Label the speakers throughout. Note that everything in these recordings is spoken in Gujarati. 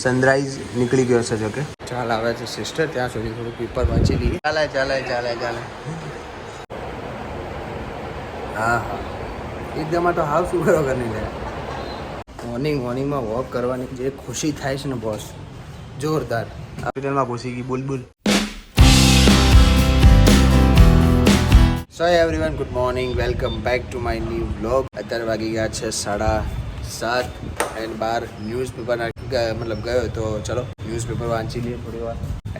Speaker 1: સનરાઈઝ નીકળી ગયો છે જોકે. ચાલ આવે છે સિસ્ટર ત્યાં સુધી થોડું પેપર વાંચી લઈએ. ચાલે ચાલે ચાલે ચાલે. હા. એકદમ તો હાવ શું કરો કરીને લે મોર્નિંગ મોર્નિંગમાં વોક કરવાની જે ખુશી થાય છે ને બોસ જોરદાર. હોસ્પિટલમાં ઘૂસી ગઈ બોલ બોલ. So everyone good morning welcome back to my new blog અત્યારે વાગી ગયા છે સાડા સાત. એન્ડ બહાર ન્યૂઝપેપરના મતલબ ગયો તો ચલો ન્યૂઝપેપર વાંચી લઈએ થોડી વાર.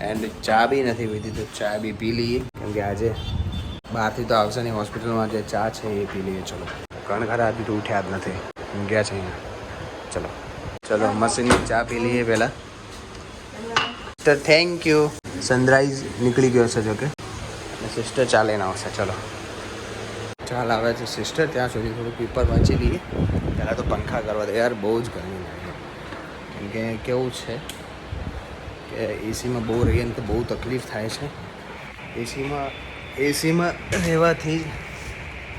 Speaker 1: એન્ડ ચા બી નથી પીધી, તો ચા બી પી લઈએ. કેમ કે આજે બહારથી તો આવશે નહીં, હોસ્પિટલમાં જે ચા છે એ પી લઈએ, ચલો. કણ ખરા, હજી તો ઉઠ્યા જ નથી. ગયા છે અહીંયા. ચલો. ચલો, મશીનની ચા પી લઈએ પહેલાં. તો થેન્ક યુ સનરાઈઝ નીકળી ગયો છે જોકે અને સિસ્ટર ચાલે લઈને આવશે, ચલો. ચાલ આવે છે સિસ્ટર ત્યાં સુધી થોડું પેપર વાંચી લઈએ. પહેલાં તો પંખા કરવા દે. યાર, બહુ જ ગરમી લાગે. કેમ કે કેવું છે કે એસીમાં બહુ રહીએ ને તો બહુ તકલીફ થાય છે. એસીમાં એસીમાં રહેવાથી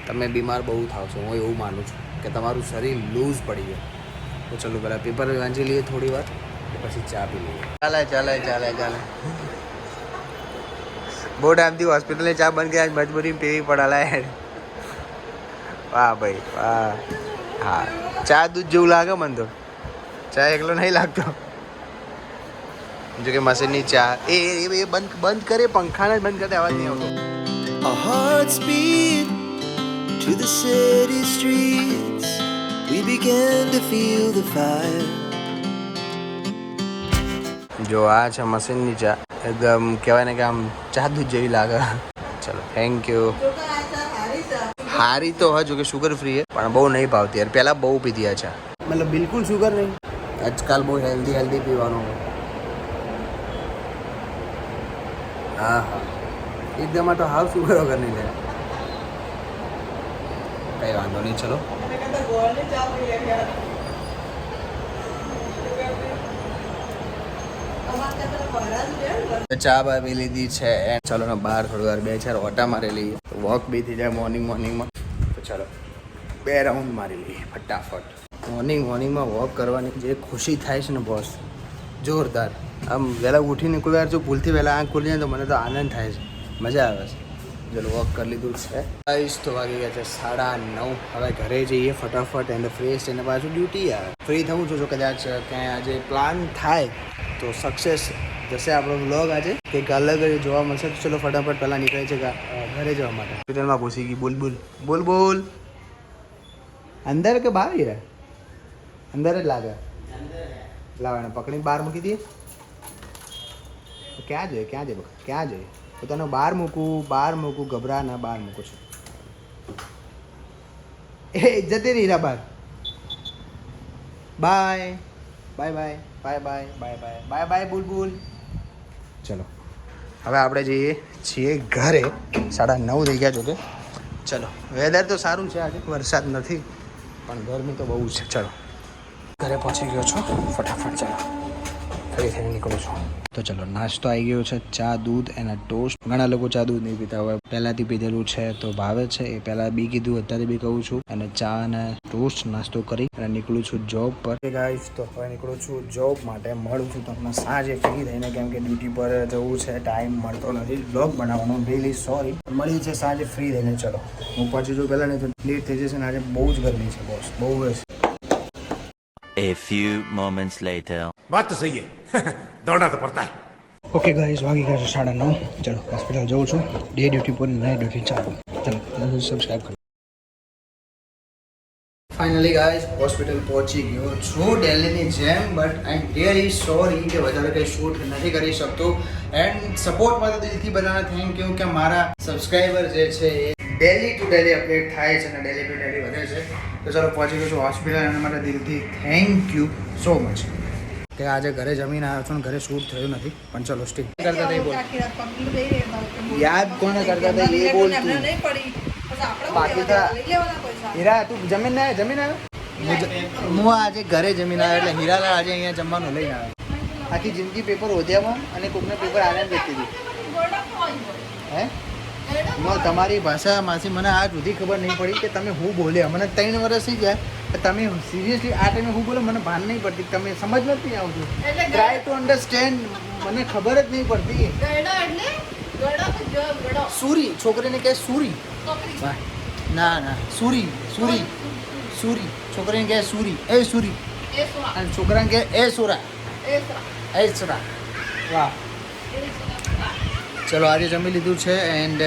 Speaker 1: તમે બીમાર બહુ થાવ છો. હું એવું માનું છું કે તમારું શરીર લૂઝ પડી જાય તો ચલો પહેલાં પેપર વાંચી લઈએ થોડી વાર પછી ચા પી લઈએ. ચાલે ચાલે ચાલે ચાલે. બહુ ટાઈમથી હોસ્પિટલે ચા બંધ ગયા મજબૂરી પીવી પડાલા યાર. વાહ ભાઈ, વાહ. હા. ચા દૂધ જેવું લાગે મને તો. ચા એકલો નહીં લાગતો. જો કે મશીનની ચા એ એ એ બંધ બંધ કરે પંખાને બંધ કરે અવાજ નહીં આવતો.
Speaker 2: A heart speed to the city streets. We began to feel the fire.
Speaker 1: જો આ છે મશીનની ચા. એકદમ કહેવાય ને કે આમ ચા દૂધ જેવી લાગે. ચલો થેન્ક યુ હારી તો હા જોકે શુગર ફ્રી છે પણ બહુ નહીં ભાવતી યાર. પહેલાં બહુ પીધી આ ચા. મતલબ બિલકુલ શુગર નહીં. આજકાલ બહુ હેલ્ધી હેલ્ધી પીવાનું. હા. હા એકદમ તો હાવ શુગર વગર નહીં લે. કઈ વાંધો નહીં ચલો. ચા બા લીધી છે and ચલો ને બહાર થોડી વાર બે ચાર ઓટા મારી લઈએ. વોક બી થઈ જાય મોર્નિંગ મોર્નિંગમાં તો ચાલો, બે રાઉન્ડ મારી લઈએ ફટાફટ. મોર્નિંગ મોર્નિંગમાં વોક કરવાની જે ખુશી થાય છે ને બોસ જોરદાર. આમ વહેલા ઉઠીને કોઈ વાર જો ભૂલથી વહેલા આંખ ખુલી જાય તો મને તો આનંદ થાય છે. મજા આવે છે. ચલો, વોક કરી લીધું છે. ગાઈસ તો વાગી ગયા છે સાડા નવ. હવે ઘરે જઈએ ફટાફટ એન્ડ ફ્રેશ એને પાછું ડ્યુટી આવે. ફ્રી થવું છું જો કદાચ ક્યાંય આજે પ્લાન થાય. તો સક્સેસ જશે આપણો વ્લોગ આજે. કંઈક અલગ જોવા મળશે તો ચલો ફટાફટ પહેલાં નીકળે છે ઘરે જવા માટે. હોસ્પિટલમાં ઘૂસી ગઈ બોલ બોલ. બોલ બોલ. અંદર કે બહાર હીરા? અંદર જ લાગે. લાવે એને પકડીને બહાર મૂકી દઈએ. ક્યાં જોઈએ ક્યાં જોઈએ? બકા? ક્યાં જોઈએ? પોતાનું બહાર મૂકું બહાર મૂકું ગભરા ના બહાર મૂકું છું. એ જતી રહી હીરા બહાર. Bye bye bye bye bye bye bye bye bye બુલબુલ ચલો. હવે આપણે જઈએ છીએ ઘરે, સાડા નવ થઈ ગયા જોકે ચલો. વેધર તો સારું છે આજે. વરસાદ નથી, પણ ગરમી તો બહુ છે. ચલો. ઘરે પહોંચી ગયો છો. ફટાફટ ચાલો. ફરી થઈને નીકળું છું. તો ચલો, નાસ્તો આવી ગયો છે, ચા, દૂધ એના ટોસ્ટ ઘણા લોકો ચા, દૂધ નહીં પીતા હોય. પહેલાંથી પીધેલું છે તો ભાવે છે. એ પહેલાં બી કીધું, અત્યારે બી કહું છું. અને ચા અને ટોસ્ટ નાસ્તો કરી અને નીકળું છું જોબ પર. ગાઈસ તો હવે નીકળું છું જોબ માટે. મળું છું તમને સાંજે ફ્રી થઈને, કેમ કે ડ્યુટી પર જવું છે. ટાઈમ મળતો નથી. બ્લોગ બનાવવાનો રીલી સોરી મળી છે સાંજે ફ્રી થઈને, ચલો. હું પહોંચી જાઉં પહેલાં, નહીં તો લેટ થઈ જશે ને આજે બહુ જ ગરમી છે બોસ બહુ જ.
Speaker 3: A few moments later.
Speaker 4: વાત તો સહી હે. દોડના તો પડતા
Speaker 1: ઓકે ગાઈઝ વાગી ગયા છે સાડા નવ. ચલો હોસ્પિટલ જવું છું. ડે ડ્યુટી પર નાઇટ ડ્યુટી ચાલુ. ચલો સબસ્ક્રાઇબ કરો. ફાઇનલી ગાઈઝ હોસ્પિટલ પહોંચી ગયો છું દિલ્હીની જેમ બટ આઈ રિયલી સોરી કે વધારે કંઈ શૂટ નથી કરી શકતો. એન્ડ સપોર્ટ માટે દિલથી બધાને થેન્ક યુ કે મારા સબસ્ક્રાઈબર જે છે એ ડેલી ટુ ડેલી અપડેટ થાય છે અને ડેલી ટુ ડેલી વધે છે. તો ચલો પહોંચી ગયો છું હોસ્પિટલ એના માટે દિલથી થેન્ક યુ સો મચ કે આજે ઘરે જમીને આવ્યો છું ઘરે શૂટ થયું નથી પણ ચલો સ્ટીક કરતા નહીં બોલ. યાદ કોને કરતા હતા એ બોલ બાકી તો હીરા તું જમીન ના જમીન આવ્યો? હું આજે ઘરે જમીન આવ્યો એટલે હીરાલાલ આજે અહીંયા જમવાનું લઈને આવ્યો. આખી જિંદગી પેપર ઓધ્યામાં અને કોકને પેપર આનંદ દેતી હતી હે? તમારી ભાષા માસી મને આજ સુધી ખબર નહીં પડી કે તમે હું બોલ્યા. મને ત્રણ વર્ષ થઈ ગયા. કે તમે સિરિયસલી આ ટાઈમે હું બોલો? મને ભાન નહીં પડતી. તમે સમજ નથી આવતું. ટ્રાય ટુ અન્ડરસ્ટેન્ડ મને ખબર જ નહીં પડતી. સુરી. છોકરીને કહે સુરી. ના ના. સુરી. સુરી. સુરી. છોકરીને કહે સુરી. એ સુરી. અને છોકરાને કહે એ સુરા.
Speaker 5: એ સુરા.
Speaker 1: વાહ. ચલો આજે જમી લીધું છે એન્ડ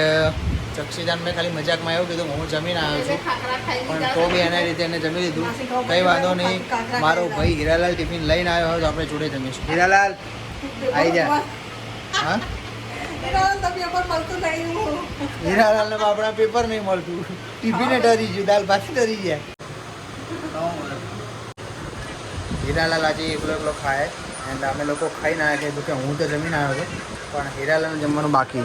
Speaker 1: ચક્ષીદાન મેં ખાલી મજાકમાં એવું કીધું હું જમીને આવ્યો છું. પણ તો બી એના રીતે એને જમી લીધું. કંઈ વાંધો નહીં. મારો ભાઈ હીરાલાલ ટિફિન લઈને આવ્યો હોય તો આપણે જોડે જમીશું. હીરાલાલ આવી જા. હા? હીરાલાલને તો આપણા પેપર નહીં મળતું. ટિફિને ડરી ગયું દાલ ભાતી ડરી ગયા. હીરાલાલ આજે એકલો એકલો ખાય. એન્ડ અમે લોકો ખાઈને આવ્યા કીધું કે હું તો જમીને આવ્યો છું. પણ હીરાલાલને જમવાનું બાકી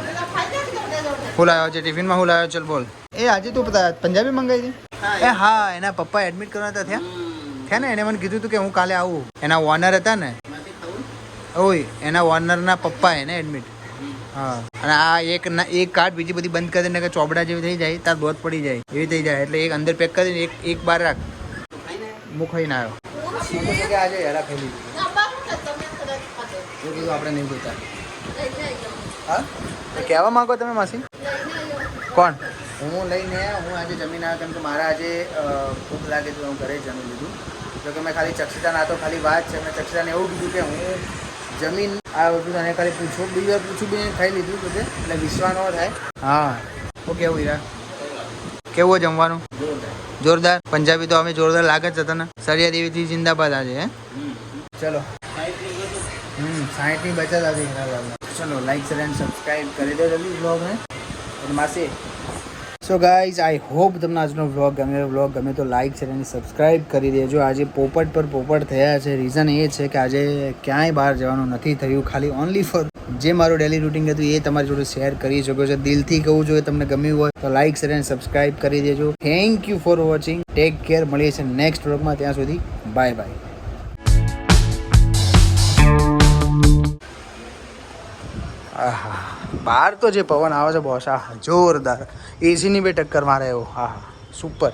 Speaker 1: હું લાવ્યો છે. ટિફિનમાં હું લાવ્યો ચલ બોલ. એ આજે તું પંજાબી મંગાવી હતી? એ. હા એના પપ્પા એડમિટ કરવા હતા થયા થયા ને? એને મને કીધું હતું કે હું કાલે આવું. એના ઓનર હતા ને. ઓય એના ઓનરના પપ્પા એને એડમિટ હા. અને આ એક ના એક કાર્ડ બીજી બધી બંધ કરી દે કે ચોબડા જેવી થઈ જાય તાર દોધ પડી જાય. એવી થઈ જાય. એટલે એક અંદર પેક કરીને એક એક બાર રાખ. હું ખાઈને આવ્યો. તો આજે હેરા ખાઈ લીધી એ બધું આપણે નહીં જોતા. હા? તો કહેવા માંગો તમે માસી? કોણ? હું લઈને હું આજે જમીન આવ્યો કેમ કે મારા આજે ભૂખ લાગે તો હું ઘરે જમી લીધું. તો કે મેં ખાલી ચક્ષિતા ના તો ખાલી વાત છે મેં ચક્ષિતાને એવું કીધું કે હું જમીન આવ્યો છું તને ખાલી પૂછું બીજી વાર પૂછું બી ખાઈ લીધું તો એટલે વિશ્વા ન થાય. હા. હું કેવું હીરા. કેવું જમવાનું? જોરદાર. પંજાબી તો અમે જોરદાર લાગે જ હતા ને સરિયા દેવીથી જિંદાબાદ આજે હે? ચલો. હમ સાઠની બચત એના હીરાલાલને ચલો લાઈક શેર એન્ડ સબસ્ક્રાઈબ કરી દો જલ્દી બ્લોગને અને માસી. સો ગાઈઝ આઈ હોપ તમને આજનો વ્લોગ ગમે વ્લોગ ગમે તો લાઈક શેર અને સબસ્ક્રાઈબ કરી દેજો. આજે પોપટ પર પોપટ થયા છે. રીઝન એ છે કે આજે ક્યાંય બહાર જવાનું નથી થયું. ખાલી ઓનલી ફોર જે મારું ડેલી રૂટિન હતું એ તમારી જોડે શેર કરી શકો છો. દિલથી કહું છું કે તમને ગમ્યું હોય તો લાઈક શેર અને સબસ્ક્રાઇબ કરી દેજો. Thank you for watching take care મળીએ છીએ નેક્સ્ટ વ્લોગમાં. ત્યાં સુધી બાય બાય આહા. બહાર તો જે પવન આવે છે, બોસ. આહા, જોરદાર. એસીની બે ટક્કર મારે એવો. હા સુપર